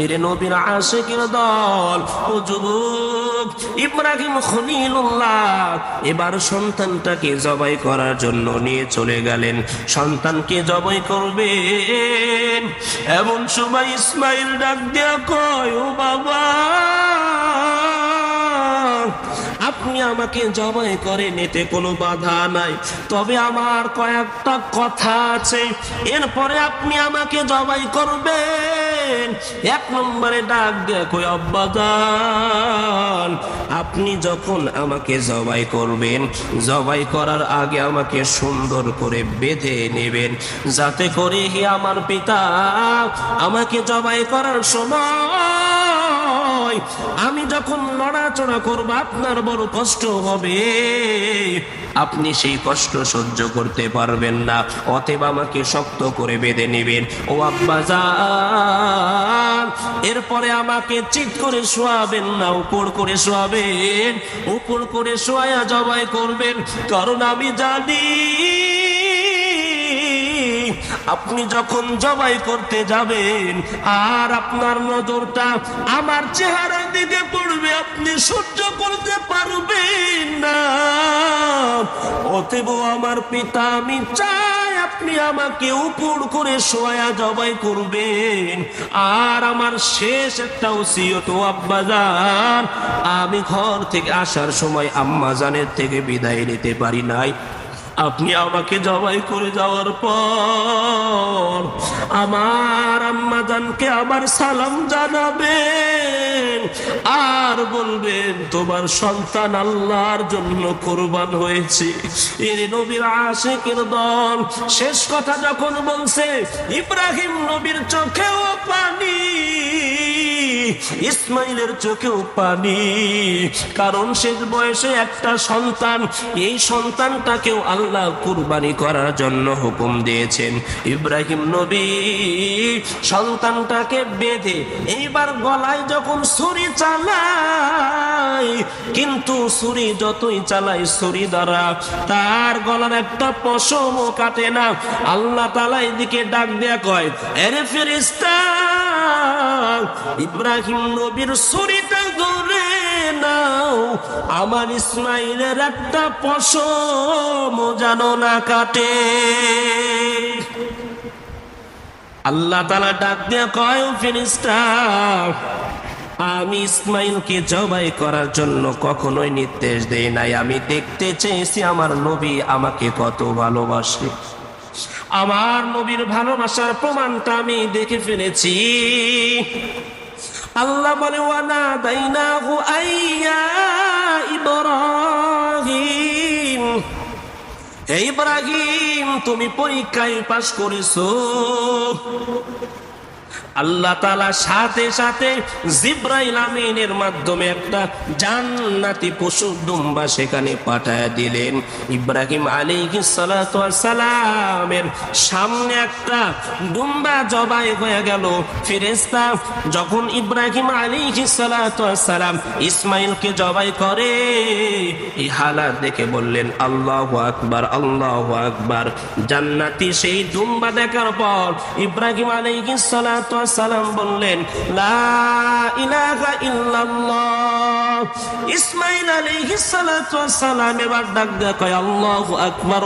এর নবীর আশেকের দল, ও যুবক, ইব্রাহিম খলিলুল্লাহ, এবার সন্তানটাকে জবাই করার জন্য নিয়ে চলে গেলেন। সন্তানকে জবাই করবে এমন সময় ইসমাইল ডাক দেয়া কয়, ও বাবা আপনি আমাকে জবাই করে নিতে কোনো বাধা নাই। তবে আমার কয়েকটা কথা আছে। এরপরে আপনি আমাকে জবাই করবেন। এক নম্বরে ডাক দেখো আব্বাদান আপনি যখন আমাকে জবাই করবেন, জবাই করার আগে আমাকে সুন্দর করে বেঁধে নেবেন। যাতে করে হি আমার পিতা, আমাকে জবাই করার সময় আমি যখন নড়াচড়া করব, আপনার বড় কষ্ট হবে। আপনি সেই কষ্ট সহ্য করতে পারবেন না, অতএব আমাকে শক্ত করে বেঁধে নেবেন। ও আব্বাজান এরপরে আমাকে চিৎ করে শোয়াবেন না, উপর করে শোয়াবেন, উপর করে শোয়া জবাই করবেন, কারণ আমি জানি আপনি যখন জবাই করতে যাবেন, আর আপনার নজরটা আমার চেহারার দিকে পড়বে, আপনি সহ্য করতে পারবেন না। অতএব আমার পিতা, আমি চাই আপনি আমাকে উপর করে সোয়া জবাই করবেন। আর আমার শেষ একটা ওসিয়ত আব্বাজান আমি ঘর থেকে আসার সময় আম্মাজানের থেকে বিদায় নিতে পারি নাই। আপনি আমাকে জবাই করে যাওয়ার পর আমার আম্মাজানকে আবার সালাম জানাবেন আর বলবেন, তোমার সন্তান আল্লাহর জন্য কোরবান হয়েছে। এর নবীর আশেকের দল শেষ কথা যখন বলছে, ইব্রাহিম নবীর চোখেও পানি। ইসমাইলের চোখেও পানি। কারণ শেষ বয়সে একটা সন্তান, এই সন্তানটাকেও আল্লাহ কুরবানি করার জন্য হুকুম দিয়েছেন। ইব্রাহিম নবী সন্তানটাকে বেঁধে এইবার গলায় যখন ছুরি চালায়, কিন্তু ছুরি যতই চালায় ছুরি দ্বারা তার গলার একটা পশমও কাটে না। আল্লাহ তালা এদিকে ডাক দেয়া কয়, এরে ফেরিস্তা ইব্রাহিম নবীর ছুরিটা ধরে নাও। আমার ইসমাইলের একটা পশম যেন না কাটে। আল্লাহ তালা ডাক দিয়ে কয় ফিরিস্তা আমি ইসমাইলকে জবাই করার জন্য কখনোই নির্দেশ দেই নাই। আমি দেখতে চেয়েছি আমার নবী আমাকে কত ভালোবাসে। আমার নবীর ভালোবাসার প্রমাণটা আমি দেখে ফেলেছি। আল্লাহ বলে ওয়ানা দাইনাহু আইয়া ইব্রাহিম তুমি পরীক্ষায় পাশ করেছ। আল্লাহ তালা সাথে সাথে জিব্রাইল আমিনের মাধ্যমে একটা জান্নাতি পশু দুম্বা সেখানে পাঠায় দিলেন। ইব্রাহিম আলী সালামের সামনে একটা দুম্বা জবাই হয়ে গেল। ফিরেস্তা যখন ইব্রাহিম আলী সালাম ইসমাইলকে জবাই করে, এই হালাত দেখে বললেন, আল্লাহ আকবার আল্লাহ আকবার। জান্নাতি সেই দুম্বা দেখার পর ইব্রাহিম আলী সালাম বললেন ইসমাইল সালাতু সালাম এবার ডাক দেয়া কয়, আল্লাহু আকবার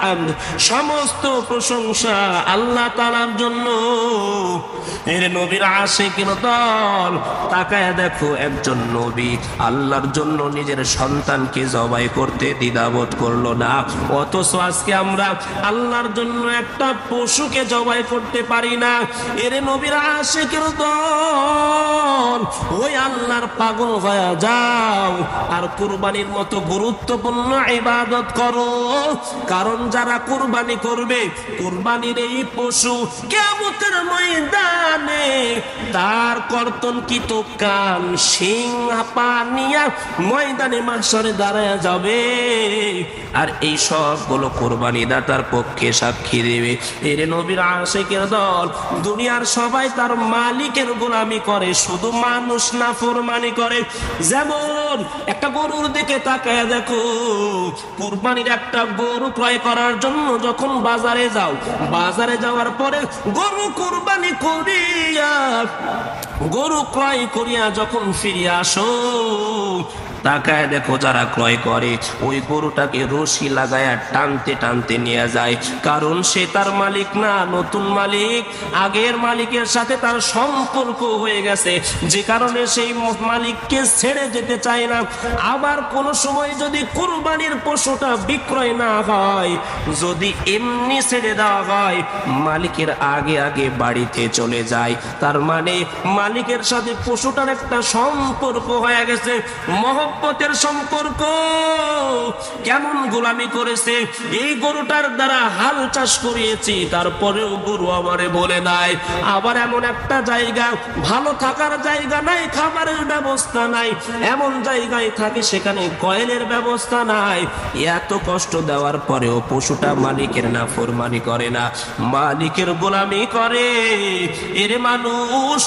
হামদ। সমস্ত প্রশংসা আল্লাহ তাআলার জন্য। এর নবীর আশিকের দল, তাকায় দেখো একজন নবী আল্লাহর জন্য নিজের সন্তানকে জবাই করতে দ্বিধাবোধ করল না। অথচ আজকে আমরা আল্লাহর জন্য একটা পশুকে জবাই করতে পারি না। এর নবীর আশেকের দল, ওই আল্লাহর পাগল হয়ে যাও। আর কুরবানির মতো গুরুত্বপূর্ণ ইবাদত করো, কারণ যারা কুরবানি করবে, কুরবানির এই পশু কেমতের ময়দানে তার কর্তনকিত কান সিং পানিয়া ময়দানে মাসরে দাঁড়ায় যাবে। আর এই সবগুলো কোরবানি দাতার পক্ষে সাক্ষী দেবে। এর নবীর আশেকের দল দুনিয়ার সবাই তার মালিকের গোলামি করে, শুধু মানুষ না ফুরমানি করে। যেমন একটা গরুর দিকে তাকায় দেখো, কুরবানির একটা গরু ক্রয় করার জন্য যখন বাজারে যাও, বাজারে যাওয়ার পরে গরু কুরবানি করিয়া গরু ক্রয় করিয়া যখন ফিরে আসো, তাকায় দেখো যারা ক্রয় করে, ওই গরুটাকে রশি লাগায়া টানতে টানতে নিয়ে যায়। কারণ সে তার মালিক না, নতুন মালিক। আগের মালিকের সাথে তার সম্পর্ক হয়ে গেছে। যে কারণে সেই মালিককে ছেড়ে যেতে চায় না। আবার কোন সময় যদি কুরবানির পশুটা বিক্রয় না হয়, যদি এমনি ছেড়ে দেওয়া হয়, মালিকের আগে আগে বাড়িতে চলে যায়। তার মানে মালিকের সাথে পশুটার একটা সম্পর্ক হয়ে গেছে, মহব্বতের সম্পর্ক। কেমন গোলামি করেছে, এই গরুটার দ্বারা হাল চাষ করিয়েছি, তারপরেও গরু আমারে বলে নাই। আবার এমন একটা জায়গা, ভালো থাকার জায়গা নাই, খাবারের ব্যবস্থা নাই। এমন জায়গায় থাকে সেখানে কয়েলের ব্যবস্থা নাই। এত কষ্ট দেওয়ার পরেও পশুটা মালিকের না ফরমানি করে না। মালিকের গোলামি করে। এর মানুষ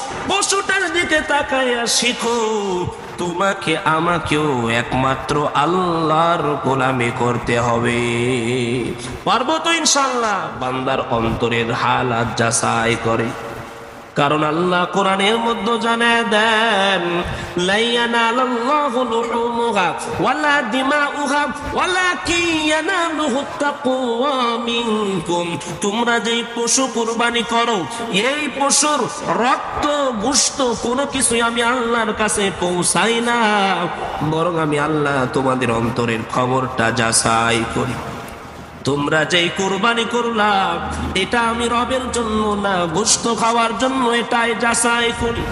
পশুটার দিকে তাকাইয়া শিখো, তোমাকে আমাকেও একমাত্র আল্লাহর গোলামি করতে হবে। পারব তো ইনশাল্লাহ বান্দার অন্তরের হালাত যাচাই করে। কারণ আল্লাহ কোরআনের মধ্যে জানায় দেন তোমরা যেই পশু কুরবানি করো, এই পশুর রক্ত গোশত কোনো কিছুই আমি আল্লাহর কাছে পৌঁছাই না, বরং আমি আল্লাহ তোমাদের অন্তরের খবরটা যাচাই করি। তোমরা যেই কোরবানি করলাম এটা আমি রবের জন্য না গোস্ত খাওয়ার জন্য এটাই যাচাই করি।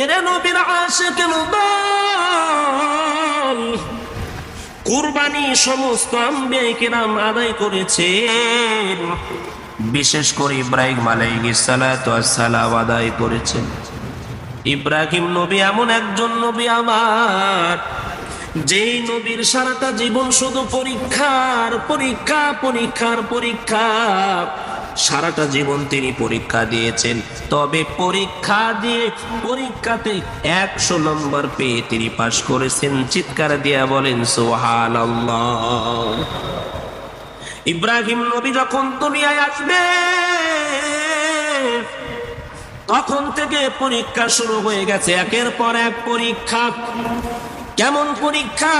এরে নবীর আশেকের দল কুরবানি সমস্ত আম্বিয়াইকেরাম আদায় করেছেন। বিশেষ করে ইব্রাহিম আলাইহিস সালাম আদায় করেছেন। ইব্রাহিম নবী এমন একজন নবী আমার যেই নবীর সারাটা জীবন শুধু পরীক্ষার, পরীক্ষা পরীক্ষার, পরীক্ষা। সারাটা জীবন তিনি পরীক্ষা দিয়েছেন। তবে পরীক্ষা দিয়ে পরীক্ষাতে একশো নম্বর পেয়ে তিনি পাশ করেছেন। চিৎকার দিয়া বলেন সোহান ইব্রাহিম নবী যখন দুনিয়ায় আসবে, তখন থেকে পরীক্ষা শুরু হয়ে গেছে। একের পর এক পরীক্ষা। কেমন পরীক্ষা?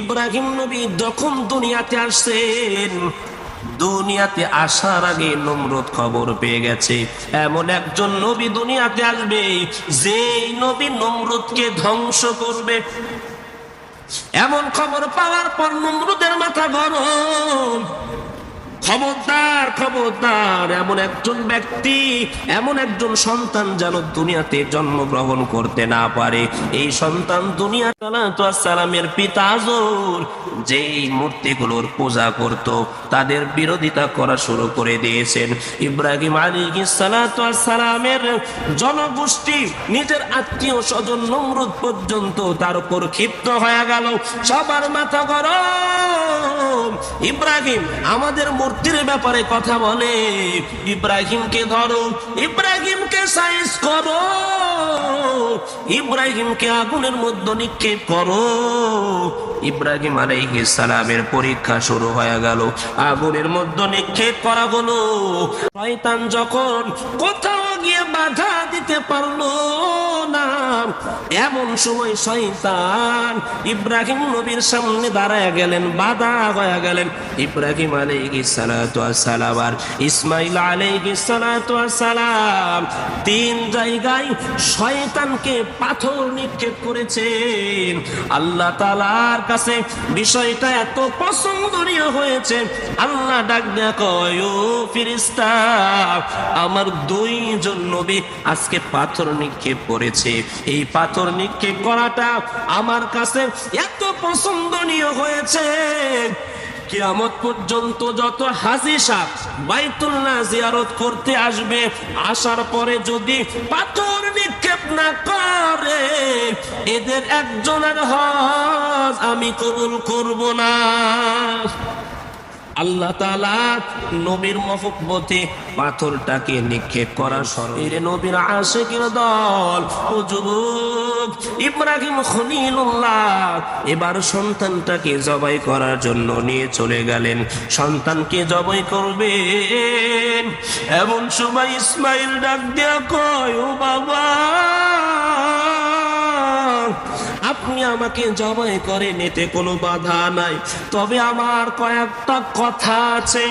ইব্রাহিম নবী যখন দুনিয়াতে আসছেন, দুনিয়াতে আসার আগে নমরুদ খবর পেয়ে গেছে। এমন একজন নবী দুনিয়াতে আসবে যে নবী নমরুদকে ধ্বংস করবে। এমন খবর পাওয়ার পর নমরুদের মাথা গরম। খবরদার খবরদার, এমন একজন ব্যক্তি, এমন একজন সন্তান যেন দুনিয়াতে জন্মগ্রহণ করতে না পারে। এই সন্তান দুনিয়া সালামের পিতা আজর যেই মূর্তিগুলোর পূজা করত, তাদের বিরোধিতা করা শুরু করে দিয়েছেন। ইব্রাহিম আলী সালামের জনগোষ্ঠী, নিজের আত্মীয় স্বজন নমরুদ পর্যন্ত তার উপর ক্ষিপ্ত হয়ে গেল। সবার মাথা গরম। ইব্রাহিম, আমাদের মূর্তির ব্যাপারে কথা বলে। ইব্রাহিমকে ধরো ইব্রাহিমকে সাইজ করো। ইব্রাহিমকে আগুনের মধ্যে নিক্ষেপ করো। ইব্রাহিম আলাইহিস সালামের পরীক্ষা শুরু হয়ে গেল। আগুনের মধ্যে নিক্ষেপ করা হলো। শয়তান যখন কোথাও গিয়ে বাধা দিতে পারল না, এমন সময় শয়তান ইব্রাহিম নবীর সামনে দাঁড়ায় গেলেন, বাধা হয়ে গেলেন। ইব্রাহিম আলাইহিস সালাতু সালাম আর ইসমাইল আলাইহিস সালাতু সালাম তিন জায়গায় শয়তানকে পাথর নিক্ষেপ করেছেন। আল্লাহ তাআলার কাছে বিষয়টা এত পছন্দনীয় হয়েছে। আল্লাহ ডাক কয় ফিরিস্তা আমার দুইজন নবী আজকে পাথর নিক্ষেপ করেছে। এই পাথর নিক্ষেপ করাটা আমার কাছে এত পছন্দনীয় হয়েছে। কিয়ামত পর্যন্ত যত হাজি সাহ বাইতুল্লাহ জিয়ারত করতে আসবে, আসার পরে যদি পাথর নিক্ষেপ না করে। এদের একজনের হজ আমি কবুল করব না। আল্লাহ নবীর মহব্বতে পাথরটাকে নিক্ষেপ করার শরীরে নবীর আশেকের দল, ও যুবক, ইব্রাহিম খনিলুল্লাহ এবার সন্তানটাকে জবাই করার জন্য নিয়ে চলে গেলেন। সন্তানকে জবাই করবেন। এমন সময় ইসমাইল ডাক দেয়া কয়, ও বাবা আমাকে জবাই করেন এতে কোনো বাধা নাই। তবে আমার কয়েকটা কথা আছে।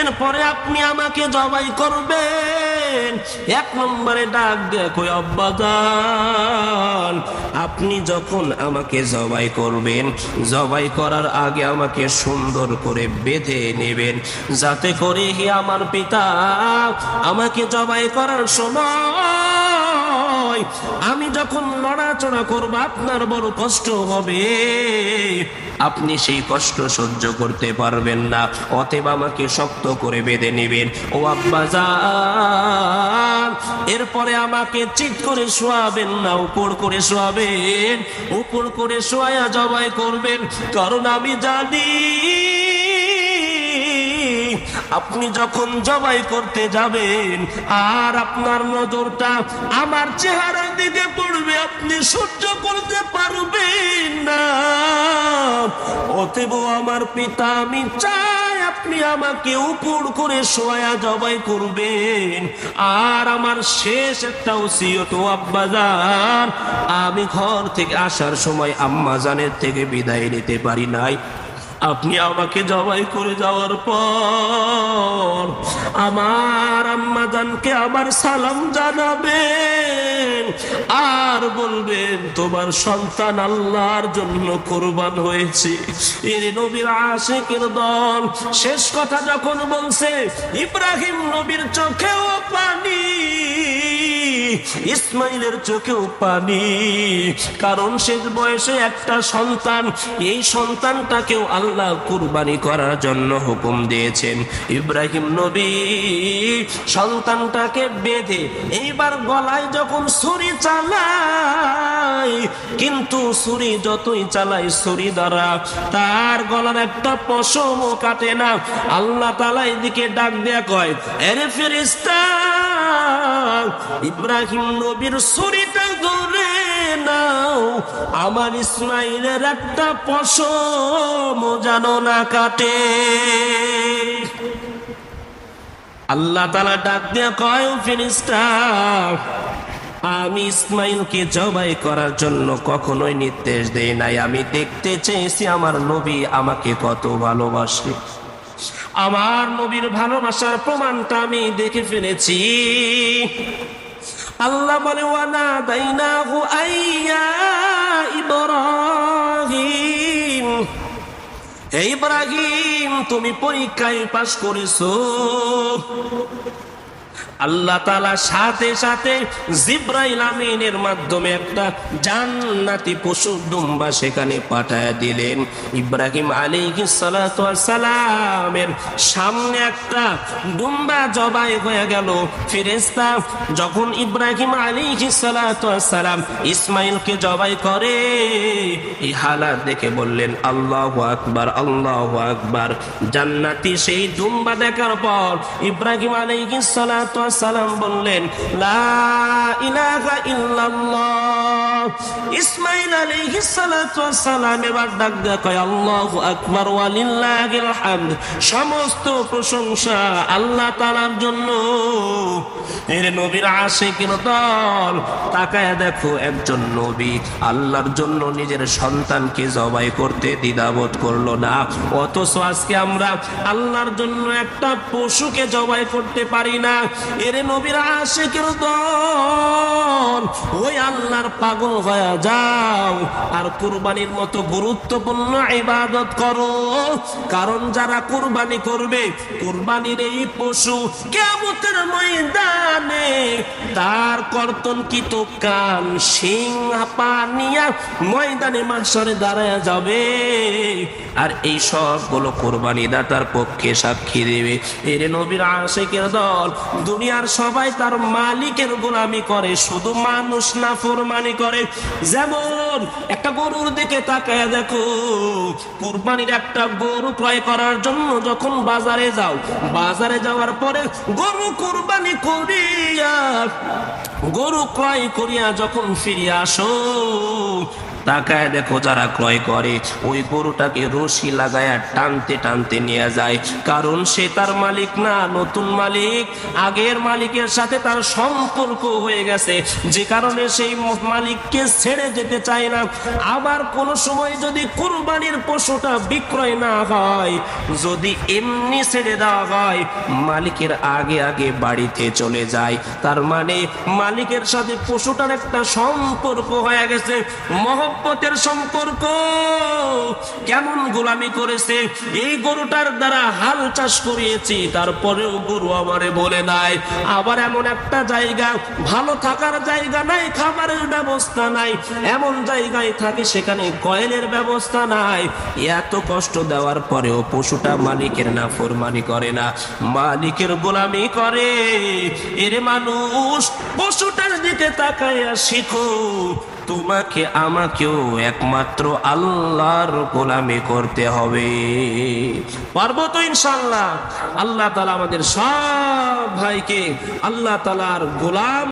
এরপরে আপনি আমাকে জবাই করবেন। এক নম্বরে ডাক দেখো আব্বাদান আপনি যখন আমাকে জবাই করবেন, জবাই করার আগে আমাকে সুন্দর করে বেঁধে নেবেন। যাতে করে হে আমার পিতা, আমাকে জবাই করার সময় আমি যখন নড়াচড়া করব, আপনার বড় কষ্ট হবে। আপনি সেই কষ্ট সহ্য করতে পারবেন না, অতএব আমাকে শক্ত করে বেঁধে নেবেন। ও আব্বা যান এরপরে আমাকে চিৎ করে শোয়াবেন না, উপর করে শোয়াবেন, উপর করে শোয়া জবাই করবেন, কারণ আমি জানি আপনি যখন জবাই করতে যাবেন, আর আপনার নজরটা আমার চেহারার দিকে পড়বে, আপনি সহ্য করতে পারবেন না। অতএব আমার পিতা, আমি চাই আপনি আমাকে উপর করে সোয়া জবাই করবেন। আর আমার শেষ একটা ওসিয়ত আব্বাজান আমি ঘর থেকে আসার সময় আম্মাজানের থেকে বিদায় নিতে পারি নাই। আপনি আমাকে জবাই করে যাওয়ার পর আমার আম্মাজানকে আবার সালাম জানাবেন আর বলবেন, তোমার সন্তান আল্লাহর জন্য কোরবান হয়েছে। নবীর আশেকের দল শেষ কথা যখন বলছে, ইব্রাহিম নবীর চোখেও পানি। ইসমাইলের চোখেও পানি। কারণ শেষ বয়সে একটা সন্তান, এই সন্তানটাকেও আল্লাহ কুরবানি করার জন্য হুকুম দিয়েছেন। ইব্রাহিম নবী সন্তানটাকে বেঁধে এইবার গলায় যখন ছুরি চালায়, কিন্তু ছুরি যতই চালাই ছুরি দ্বারা তার গলার একটা পশমও কাটে না। আল্লাহ তালা এদিকে ডাক দেয়া কয়, এরে ফেরিস্তা ইব্রাহিম নবীর ছুরিটা ধরে নাও। আমার ইসমাইলের একটা পশম জানো না কাটে। আল্লাহ তালা ডাক দিয়ে কয় ফিরিস্তা আমি ইসমাইলকে জবাই করার জন্য কখনোই নির্দেশ দেই নাই। আমি দেখতে চেয়েছি আমার নবী আমাকে কত ভালোবাসে। আমার নবীর ভালোবাসার প্রমাণটা আমি দেখে ফেলেছি। আল্লাহ বলে আইয়া ইব্রাহিম। হে ইব্রাহিম, তুমি পরীক্ষায় পাশ করেছ। আল্লাহ তালা সাথে সাথে জিব্রাইল আমিনের মাধ্যমে একটা জান্নাতি পশু দুম্বা সেখানে পাঠায় দিলেন। ইব্রাহিম আলী সালামের সামনে একটা দুম্বা জবাই হয়ে গেল। ফিরেস্তা যখন ইব্রাহিম আলী সালাম ইসমাইলকে জবাই করে, এই হালাত দেখে বললেন, আল্লাহ আকবার আল্লাহ আকবার। জান্নাতি সেই দুম্বা দেখার পর ইব্রাহিম আলী সালাম বললেন ইসমাইল সালাম এবার আল্লাহু আকবার সমস্ত প্রশংসা আল্লাহ তাআলার জন্য। এর নবীর দল তাকায় দেখো, একজন নবী আল্লাহর জন্য নিজের সন্তানকে জবাই করতে দ্বিধাবোধ করল না। অথচ আজকে আমরা আল্লাহর জন্য একটা পশুকে জবাই করতে পারি না। এর নবীর আশেকের দল। ওই আল্লাহর পাগল হয়ে যাও আর কুরবানির মতো গুরুত্বপূর্ণ ইবাদত করো। কারণ যারা কুরবানি করবে, কুরবানির এই পশু কেমতের ময়দানে তার কর্তনকিত কান সিং পানিয়া ময়দানে মাসরে দাঁড়ায় যাবে। আর এই সবগুলো কোরবানি দাতার পক্ষে সাক্ষী দেবে। এর নবীর আশেকের দল, দুনিয়ার সবাই তার মালিকের গোলামি করে, শুধু মানুষ না ফোরমানি করে। যেমন একটা গরুর দিকে তাকায় দেখো, কুরবানির একটা গরু ক্রয় করার জন্য যখন বাজারে যাও, বাজারে যাওয়ার পরে গরু কুরবানি করিয়া, গরু ক্রয় করিয়া যখন ফিরিয়া আসো তাকায় দেখো যারা ক্রয় করে। ওই গরুটাকে রশি লাগায় টানতে টানতে নিয়ে যায়। কারণ সে তার মালিক না, নতুন মালিক। আগের মালিকের সাথে তার সম্পর্ক হয়ে গেছে। যে কারণে সেই মালিককে ছেড়ে যেতে চায় না। আবার কোন সময় যদি কুরবানির পশুটা বিক্রয় না হয়, যদি এমনি ছেড়ে দেওয়া হয়, মালিকের আগে আগে বাড়িতে চলে যায়। তার মানে মালিকের সাথে পশুটার একটা সম্পর্ক হয়ে গেছে। মহব্বতের সম্পর্ক। কেমন গোলামি করেছে? এই গরুটার দ্বারা হাল চাষ করিয়েছি, তারপরেও গরু আমারে বলে নাই। আবার এমন একটা জায়গা, ভালো থাকার জায়গা নাই, খাবারের ব্যবস্থা নাই। এমন জায়গায় থাকে, সেখানে কয়েলের ব্যবস্থা নাই। এত কষ্ট দেওয়ার পরেও পশুটা মালিকের না ফরমানি করে না। মালিকের গোলামি করে। এর মানুষ, পশুটার দিকে তাকাইয়া শিখো। তোমাকে আমাকেও একমাত্র আল্লাহর গোলামি করতে হবে। পারব তো ইনশাল্লাহ আল্লাহ তালা আমাদের সব ভাইকে আল্লাহ তালার গোলাম